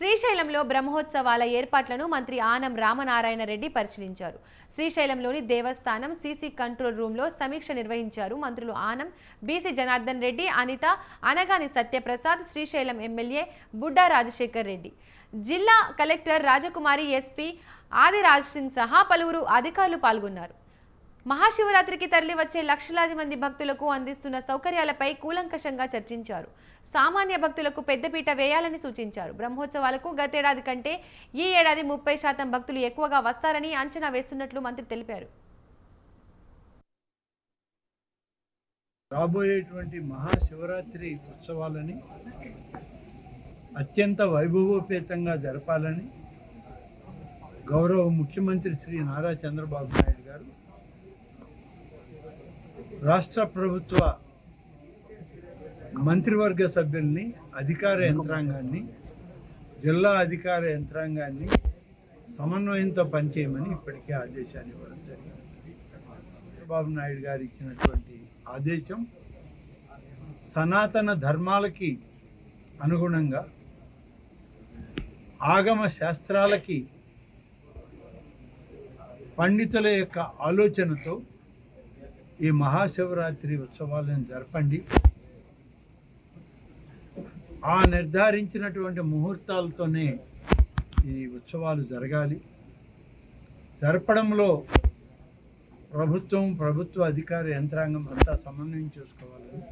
శ్రీశైలంలో బ్రహ్మోత్సవాల ఏర్పాట్లను మంత్రి ఆనం రామనారాయణ రెడ్డి పరిశీలించారు. శ్రీశైలంలోని దేవస్థానం సీసీ కంట్రోల్ రూమ్లో సమీక్ష నిర్వహించారు మంత్రులు ఆనం బీసీ జనార్దన్ రెడ్డి అనిత అనగాని సత్యప్రసాద్ శ్రీశైలం ఎమ్మెల్యే బుడ్డా రాజశేఖర్ రెడ్డి. జిల్లా కలెక్టర్ రాజకుమారి ఎస్పీ ఆదిరాజ్ సింగ్ సహా పలువురు అధికారులు పాల్గొన్నారు. మహాశివరాత్రికి తరలి వచ్చే లక్షలాది మంది భక్తులకు అందిస్తున్న సౌకర్యాలపై కూలంకషంగా చర్చించారు. సామాన్య భక్తులకు పెద్దపీట వేయాలని సూచించారు. బ్రహ్మోత్సవాలకు గతేడాది కంటే ఈ ఏడాది ముప్పై శాతం భక్తులు ఎక్కువగా వస్తారని అంచనా వేస్తున్నట్లు మంత్రి తెలిపారు. రాబోయేటువంటి మహాశివరాత్రి ఉత్సవాలని అత్యంత వైభవోపేతంగా జరపాలని గౌరవ ముఖ్యమంత్రి శ్రీ నారా చంద్రబాబు నాయుడు గారు రాష్ట్ర ప్రభుత్వ మంత్రివర్గ సభ్యుల్ని అధికార యంత్రాంగాన్ని జిల్లా అధికార యంత్రాంగాన్ని సమన్వయంతో పనిచేయమని ఇప్పటికే ఆదేశాన్ని ఇవ్వడం జరిగింది. చంద్రబాబు నాయుడు గారు ఇచ్చినటువంటి ఆదేశం సనాతన ధర్మాలకి అనుగుణంగా ఆగమ శాస్త్రాలకి పండితుల యొక్క ఆలోచనతో ఈ మహాశివరాత్రి ఉత్సవాలను జరపండి. ఆ నిర్ధారించినటువంటి ముహూర్తాలతోనే ఈ ఉత్సవాలు జరగాలి. జరపడంలో ప్రభుత్వం ప్రభుత్వ అధికార యంత్రాంగం అంతా సమన్వయం చేసుకోవాలని